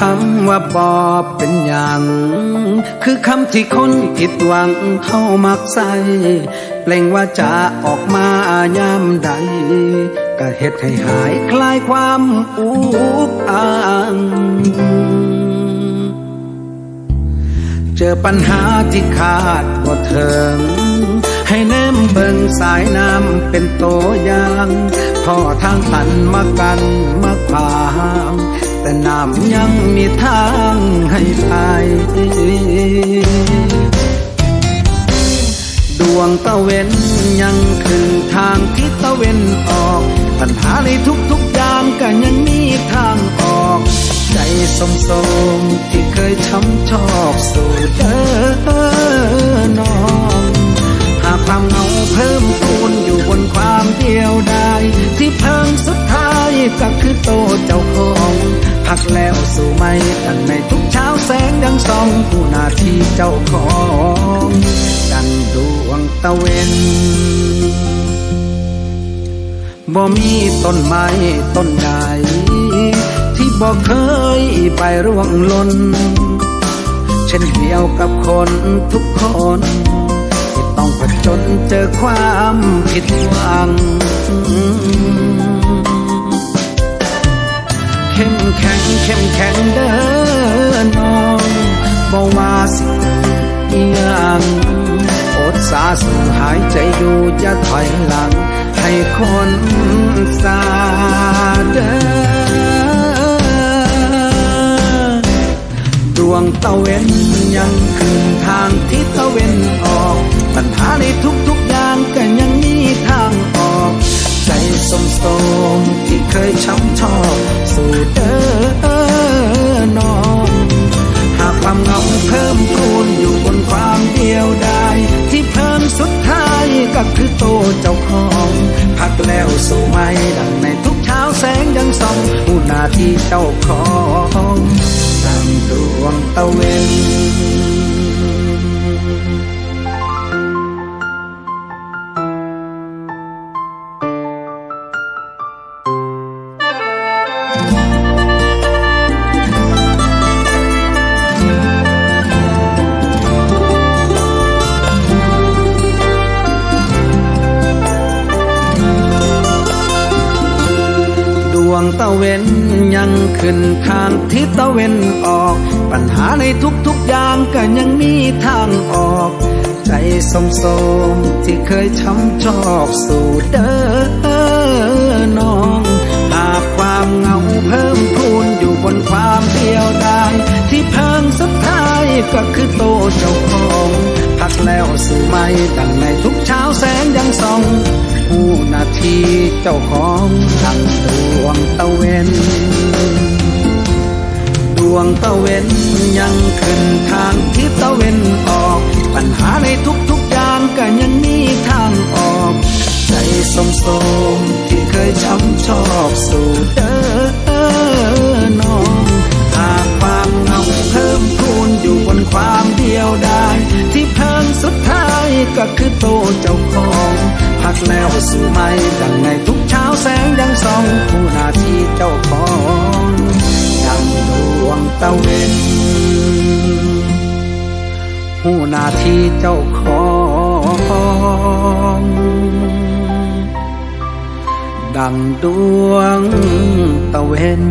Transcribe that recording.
คำว่าบอเป็นอย่าง คือคำที่คนผิดหวังเข้ามักใส่เปล่งว่าจะออกมายามใด ก็เฮ็ดให้หายคลายความอุกอ่างเจอปัญหาที่คาดบ่ถึงให้แนมเบิ่งสายน้ำเป็นตัวอย่างพ่อทางตันมากันมาขวาง แต่น้ำยังมีทางให้ไปดวงตะเวนยังคือทางทิศตะเวนออก ปัญหาในทุกๆอย่างก็ยังมีทางออก ใจสมสมที่เคยช้ำชอกสู่เดินน้องหากความเหงาเพิ่มพูนอยู่บนความเดียวดายที่เพิ่งสุดท้ายก็คือโตเจ้าของ พักแล้วสู่ไม่ดังในทุกเช้าแสงยังส่องผู้นาที่เจ้าของดังดวงตะเวนบ่มีต้นไม้ต้นใดที่บ่เคยไปร่วงหล่นเช่นเดียวกับคนทุกคน ที่ต้องผจญเจอความผิดหวังายใจอยู่อย่าถอยหลัง ให้คนสาเดดวงตะเวนยังคืนทางที่ตะเวนออก ปัญหาในทุกๆอย่างก็ยังมีทางออก ใจสมสมที่เคยช้ำชอก เจ้าของพักแล้วสู่ไม่ดังในทุกเช้าแสงยังส่องผู้นาที่เจ้าของดังดวงตะเวน ตะเวนยังขึ้นทางทิศตะเวนออก ปัญหาในทุกๆอย่างก็ยังมีทางออก ใจสมสมที่เคยช้ำชอกสู่เด้อน้อง หากความเหงาเพิ่มพูนอยู่บนความเดียวดายที่เพิ่งสุดท้ายก็คือโตเจ้าของพักแล้วสู่ไม่ดังในทุกเช้าแสงยังส่อง ผู้นาทีเจ้าของดังดวงตะเวนดวงตะเวนยังขึ้นทางทิศตะเวนออก ปัญหาในทุกๆอย่างก็ยังมีทางออก ใจสมสมที่เคยช้ำชอบสู่ แล้วสู่ไม่ดังในทุกเช้าแสงยังส่องผู้นาที่เจ้าของดังดวงตะเวนผู้นาที่เจ้าของดังดวงตะเวน